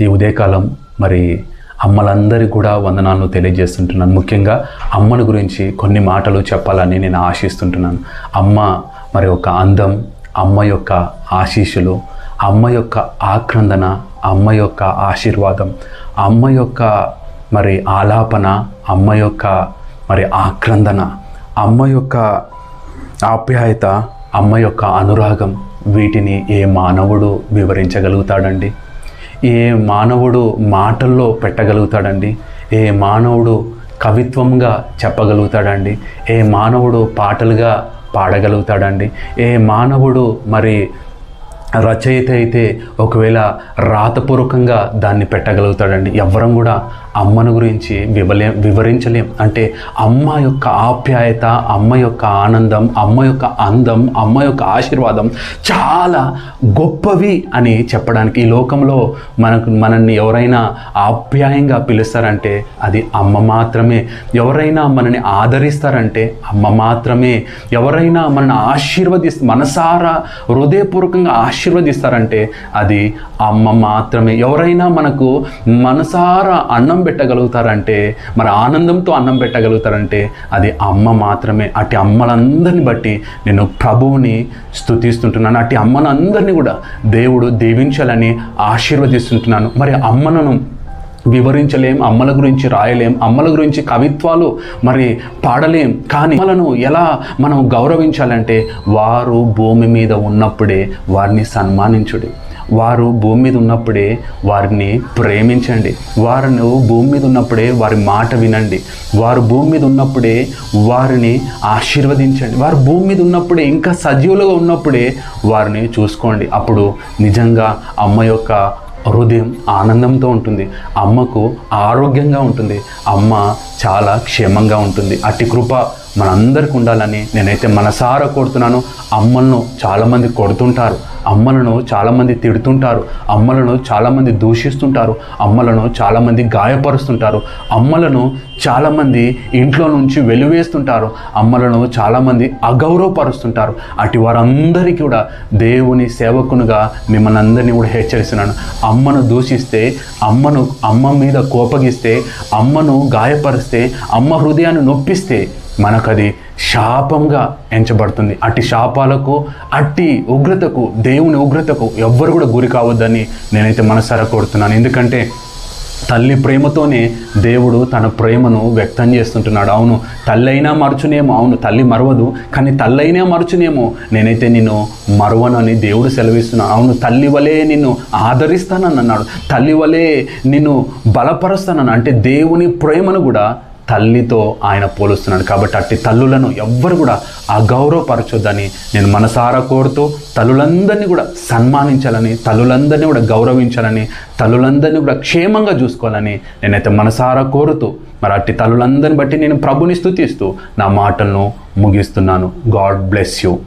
ఈ ఉదయకాలం మరి అమ్మలందరికీ కూడా వందనాలను తెలియజేస్తుంటున్నాను. ముఖ్యంగా అమ్మను గురించి కొన్ని మాటలు చెప్పాలని నేను ఆశిస్తుంటున్నాను. అమ్మ మరి ఒక అందం అమ్మ యొక్క ఆశీస్సులు అమ్మ యొక్క ఆక్రందన అమ్మ యొక్క ఆశీర్వాదం అమ్మ యొక్క మరి ఆలాపన అమ్మ యొక్క మరి ఆక్రందన అమ్మ యొక్క ఆప్యాయత అమ్మ యొక్క అనురాగం వీటిని ఏ మానవుడు వివరించగలుగుతాడండి? ఏ మానవుడు మాటల్లో పెట్టగలుగుతాడండి? ఏ మానవుడు కవిత్వంగా చెప్పగలుగుతాడండి? ఏ మానవుడు పాటలుగా పాడగలుగుతాడండి? ఏ మానవుడు మరి రచయిత అయితే ఒకవేళ రాతపూర్వకంగా దాన్ని పెట్టగలుగుతాడండి. ఎవ్వరం కూడా అమ్మను గురించి వివలే వివరించలేం. అంటే అమ్మ యొక్క ఆప్యాయత అమ్మ యొక్క ఆనందం అమ్మ యొక్క అందం అమ్మ యొక్క ఆశీర్వాదం చాలా గొప్పవి అని చెప్పడానికి ఈ లోకంలో మనకు మనల్ని ఎవరైనా ఆప్యాయంగా పిలుస్తారంటే అది అమ్మ మాత్రమే. ఎవరైనా మనని ఆదరిస్తారంటే అమ్మ మాత్రమే. ఎవరైనా మనల్ని ఆశీర్వదిస్త మనసారా హృదయపూర్వకంగా ఆశీర్వదిస్తారంటే అది అమ్మ మాత్రమే. ఎవరైనా మనకు మనసారా అన్నం పెట్టగలుగుతారంటే మరి ఆనందంతో అన్నం పెట్టగలుగుతారంటే అది అమ్మ మాత్రమే. అటు అమ్మలందరిని బట్టి నేను ప్రభువుని స్తుతిస్తుంటున్నాను. అటు అమ్మలందరినీ కూడా దేవుడు దీవించాలని ఆశీర్వదిస్తుంటున్నాను. మరి అమ్మను వివరించలేం అమ్మల గురించి రాయలేం అమ్మల గురించి కవిత్వాలు మరి పాడలేం. కానీ అమ్మలను ఎలా మనం గౌరవించాలంటే వారు భూమి మీద ఉన్నప్పుడే వారిని సన్మానించుడి. వారు భూమి మీద ఉన్నప్పుడే వారిని ప్రేమించండి. వారిని భూమి మీద ఉన్నప్పుడే వారి మాట వినండి. వారు భూమి మీద ఉన్నప్పుడే వారిని ఆశీర్వదించండి. వారు భూమి మీద ఉన్నప్పుడే ఇంకా సజీవులుగా ఉన్నప్పుడే వారిని చూసుకోండి. అప్పుడు నిజంగా అమ్మ యొక్క హృదయం ఆనందంతో ఉంటుంది. అమ్మకు ఆరోగ్యంగా ఉంటుంది. అమ్మ చాలా క్షేమంగా ఉంటుంది. అట్టి కృప మనందరికి ఉండాలని నేనైతే మనసారా కోరుతున్నాను. అమ్మలను చాలామంది కొడుతుంటారు. అమ్మలను చాలామంది తిడుతుంటారు. అమ్మలను చాలామంది దూషిస్తుంటారు. అమ్మలను చాలామంది గాయపరుస్తుంటారు. అమ్మలను చాలామంది ఇంట్లో నుంచి వెలువేస్తుంటారు. అమ్మలను చాలామంది అగౌరవపరుస్తుంటారు. అటు వారందరికీ కూడా దేవుని సేవకునిగా మిమ్మల్ని అందరినీ కూడా హెచ్చరిస్తున్నాను. అమ్మను దూషిస్తే అమ్మను అమ్మ మీద కోపగిస్తే అమ్మను గాయపరిస్తే అమ్మ హృదయాన్ని నొప్పిస్తే మనకది శాపంగా ఎంచబడుతుంది. అట్టి శాపాలకు అట్టి ఉగ్రతకు దేవుని ఉగ్రతకు ఎవ్వరు కూడా గురి కావద్దని నేనైతే మనసారా కోరుతున్నాను. ఎందుకంటే తల్లి ప్రేమతోనే దేవుడు తన ప్రేమను వ్యక్తం చేస్తుంటున్నాడు. అవును తల్లి అయినా మరచునేమో అవును తల్లి మరవదు కానీ తల్లి అయినా మరచునేమో నేనైతే నిన్ను మరవనని దేవుడు సెలవిస్తున్నాను అవును తల్లి వలే నిన్ను ఆదరిస్తానని అన్నాడు. తల్లి వలే నిన్ను బలపరుస్తానని అంటే దేవుని ప్రేమను కూడా తల్లితో ఆయన పోలుస్తున్నాడు. కాబట్టి అట్టి తల్లులను ఎవ్వరు కూడా అగౌరవపరచొద్దని నేను మనసారా కోరుతూ తల్లులందరినీ కూడా సన్మానించాలని తల్లులందరినీ కూడా గౌరవించాలని తల్లులందరినీ కూడా క్షేమంగా చూసుకోవాలని నేనైతే మనసారా కోరుతూ మరి అట్టి తల్లులందరిని బట్టి నేను ప్రభుని స్థుతిస్తూ నా మాటలను ముగిస్తున్నాను. God bless you.